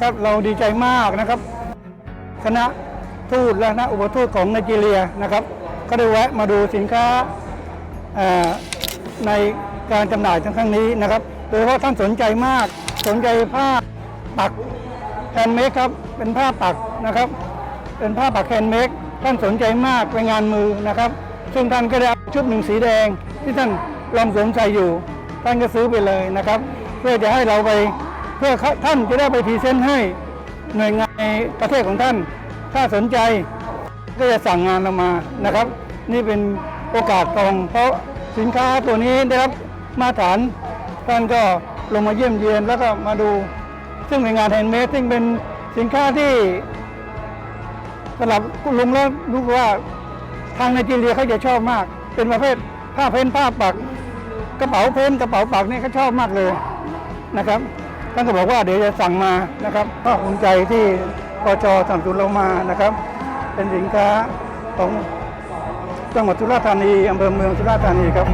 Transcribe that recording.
ครับเราดีใจมากนะครับ คณะทูตและคณะอุปทูตของไนจีเรียนะครับ ก็ได้แวะมาดูสินค้าในการจำหน่ายครั้งนี้นะครับโดยเฉพาะท่านสนใจมากสนใจผ้าปักแฮนด์เมดครับเป็นผ้าปักนะครับ เป็นผ้าปักแฮนด์เมดท่านสนใจมากเป็นงานมือนะครับ ซึ่งท่านก็ได้ชุดหนึ่งสีแดงที่ท่านลองสวมใส่อยู่ ท่านก็ซื้อไปเลยนะครับ เพื่อจะให้เราไป เพื่อท่านจะได้ไปพรีเซนต์ให้หน่วยงานในประเทศของท่าน ถ้าสนใจก็จะสั่งงานเรามานะครับ นี่เป็นโอกาสทอง เพราะสินค้าตัวนี้ได้รับมาตรฐานท่านก็ลงมาเยี่ยมเยียนแล้วก็มาดู ซึ่งเป็นงานแฮนด์เมดซึ่งเป็นสินค้าที่สำหรับลุงแล้วรู้ว่าทางไนจีเรียเขาจะชอบมาก เป็นประเภทผ้าเพ้นผ้าปัก กระเป๋าเพ้นกระเป๋าปักนี่เขาชอบมากเลยนะครับ ท่านก็บอกว่าเดี๋ยวจะสั่งมานะครับก็ภูมิใจที่ปจสนับสนุนเรามานะครับ เป็นสินค้าของจังหวัดสุราษฎร์ธานีอำเภอเมืองสุราษฎร์ธานีครับ